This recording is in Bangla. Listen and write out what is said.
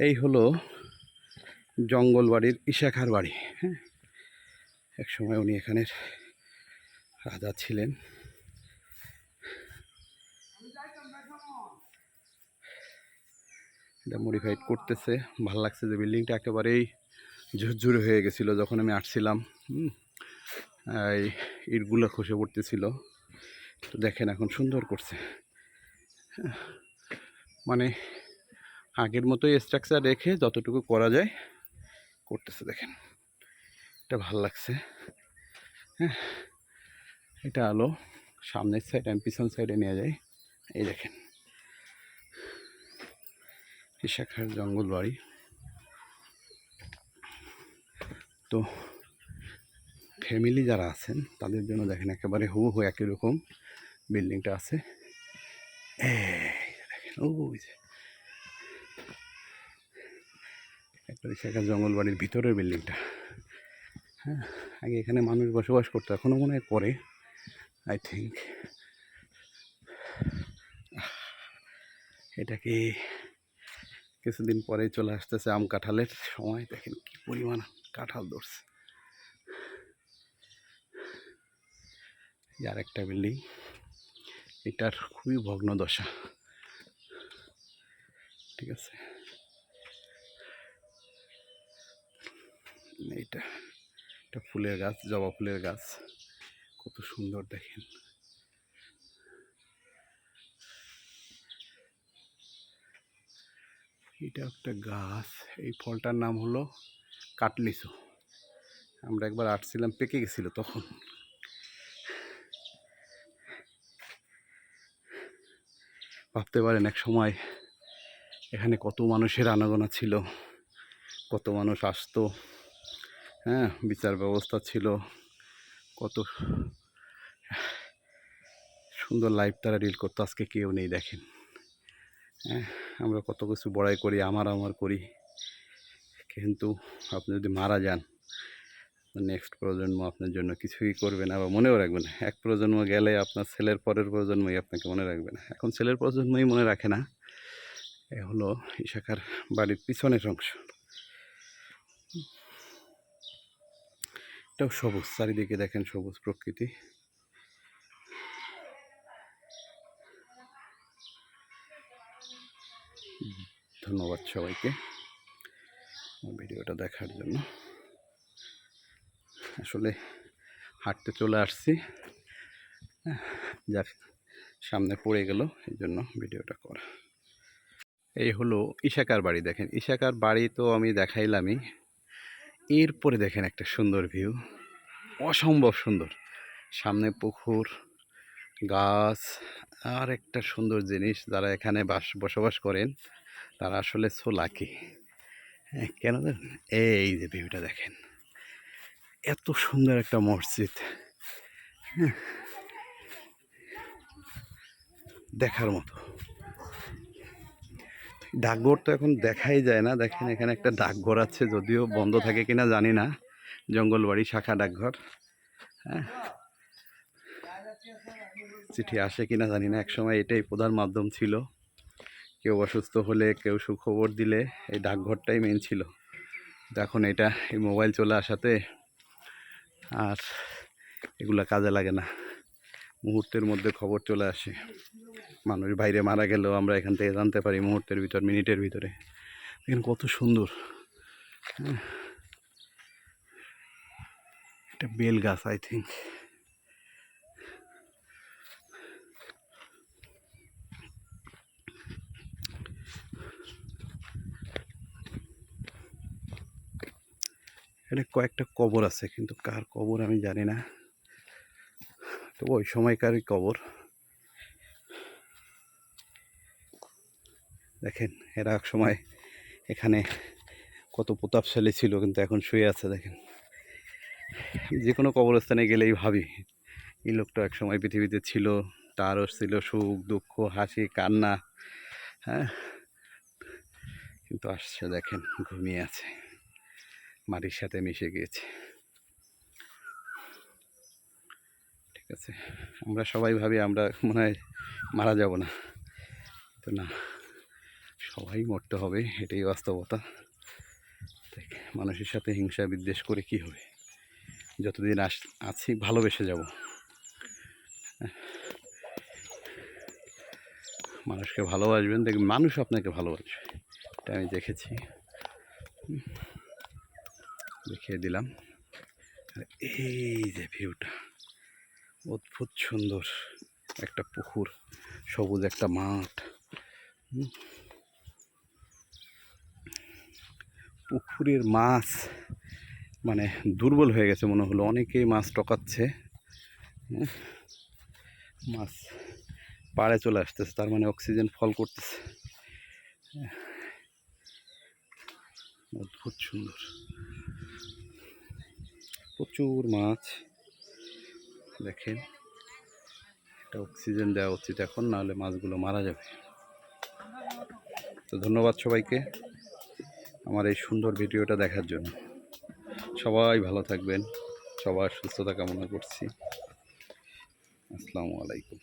এই হলো জঙ্গল বাড়ির ইশাখার বাড়ি হ্যাঁ? এক সময় উনি এখানের রাজা ছিলেন। এটা মডিফাইড করতেছে ভালো লাগছে যে বিল্ডিংটা একেবারেই ঝুরঝুরে হয়ে গেছিল যখন আমি আসছিলাম এই ইটগুলো খসে পড়তেছিল। তো দেখেন এখন সুন্দর করছে হ্যাঁ, মানে আগের মতোই স্ট্রাকচার রেখে যতটুকু করা যায় করতেছে, দেখেন। এটা ভালো লাগছে। হ্যাঁ এটা আলো। সামনের সাইড আমি পিছন সাইডে নিয়ে যাই। এই দেখেন। শাখার জঙ্গল বাড়ি। তো ফ্যামিলি যারা আছেন, তাদের জন্য দেখেন একেবারে হু হু একই রকম বিল্ডিংটা আছে। দেখেন, ওই যে শাখার জঙ্গল বাড়ির ভিতরের বিল্ডিংটা। হ্যাঁ আগে এখানে মানুষ বসবাস করতো এখনও মনে হয় করে আই থিঙ্ক এটা কি কিছুদিন পরে চলে আসতেছে আম কাঁঠালের সময়? দেখেন কি পরিমাণ কাঁঠাল ধরছে। আর একটা বিল্ডিং, এটার খুবই ভগ্ন দশা আছে এইটা, এটা ফুলের গাছ, জবা ফুলের গাছ। কত সুন্দর দেখেন। এটা একটা গাছ। এই ফলটার নাম হলো কাটলিচু। আমরা একবার আটছিলাম, পেকে গেছিল তখন। ভাবতে পারেন, এক সময় এখানে কত মানুষের আনাগোনা ছিল, কত মানুষ আসতো হ্যাঁ বিচার ব্যবস্থা ছিল, কত সুন্দর লাইফ তারা ডিল করতো, আজকে কেউ নেই দেখেন। হ্যাঁ আমরা কত কিছু বড়াই করি, আমার আমার করি, কিন্তু আপনি যদি মারা যান নেক্সট প্রজন্ম আপনার জন্য কিছুই করবে না, বা মনেও রাখবে না। এক প্রজন্ম গেলে আপনার ছেলের পরের প্রজন্মই আপনাকে মনে রাখবে না। এখন ছেলের প্রজন্মই মনে রাখে না। এ হলো ইশাখার বাড়ির পিছনের অংশ। এটাও সবুজ, চারিদিকে দেখেন সবুজ প্রকৃতি। ধন্যবাদ সবাইকে ভিডিওটা দেখার জন্য। আসলে হাঁটতে চলে আসছি। যাক, সামনে পড়ে গেল, এই জন্য ভিডিওটা করা। এই হলো ইশাকার বাড়ি দেখেন। ইশাকার বাড়ি তো আমি দেখাইলামই। এরপরে দেখেন একটা সুন্দর ভিউ অসম্ভব সুন্দর। সামনে পুকুর, গাছ, আর একটা সুন্দর জিনিস যারা এখানে বাস, বসবাস করেন, তারা আসলে সো লাকি হ্যাঁ কেন? এই যে ভিউটা দেখেন। এত সুন্দর একটা মসজিদ। হ্যাঁ। দেখার মতো। ডাকঘর তো এখন দেখাই যায় না। দেখেন এখানে একটা ডাকঘর আছে, যদিও বন্ধ থাকে কিনা জানি না। জঙ্গলবাড়ি শাখা ডাকঘর হ্যাঁ। চিঠি আসে কিনা জানি না, একসময় এটাই প্রধান মাধ্যম ছিল। কেউ অসুস্থ হলে, কেউ সুখবর দিলে এই ডাকঘরটাই মেন ছিল। এখন এটা এই মোবাইল চলে আসাতে আর এগুলা কাজে লাগে না। মুহূর্তের মধ্যে খবর চলে আসে। মানুষ বাইরে মারা গেলেও আমরা এখান থেকে জানতে পারি মুহূর্তের ভিতর, মিনিটের ভিতরে। দেখেন কত সুন্দর। হ্যাঁ। এটা বেল গাছ আই থিঙ্ক এখানে কয়েকটা কবর আছে, কিন্তু কার কবর আমি জানি না। তো ওই সময়কারই কবর। দেখেন, এরা এক সময় এখানে কত প্রতাপশালী ছিল, কিন্তু এখন শুয়ে আছে, দেখেন। যে কোনো কবরস্থানে গেলেই ভাবি, এই লোকটা এক সময় পৃথিবীতে ছিল, তারও ছিল সুখ, দুঃখ, হাসি, কান্না হ্যাঁ? কিন্তু আসছে, দেখেন, ঘুমিয়ে আছে, মাটির সাথে মিশে গিয়েছে। আছে আমরা সবাই ভাবি আমরা মনে হয় মারা যাব না। তো না, সবাই মরতে হবে, এটাই বাস্তবতা। মানুষের সাথে হিংসা বিদ্বেষ করে কি হবে? যতদিন আস, আছি, ভালোবেসে যাব। মানুষকে ভালোবাসবেন, দেখবেন মানুষ আপনাকে ভালোবাসবে। এটা আমি দেখেছি। দেখিয়ে দিলাম। এই যে ভিউটা। অদ্ভুত সুন্দর একটা পুকুর, সবুজ একটা মাঠ পুকুরের মাছ মানে দুর্বল হয়ে গেছে মনে হলো, অনেকেই মাছ টকাচ্ছে। মাছ পাড়ে চলে আসতেছে, তার মানে অক্সিজেন ফল করতেছে। অদ্ভুত সুন্দর প্রচুর মাছ দেখেন এটা অক্সিজেন দেওয়া উচিত এখন, নাহলে মাছগুলো মারা যাবে। তো ধন্যবাদ সবাইকে আমার এই সুন্দর ভিডিওটা দেখার জন্য। সবাই ভালো থাকবেন, সবার সুস্থতা কামনা করছি। আসসালামু আলাইকুম।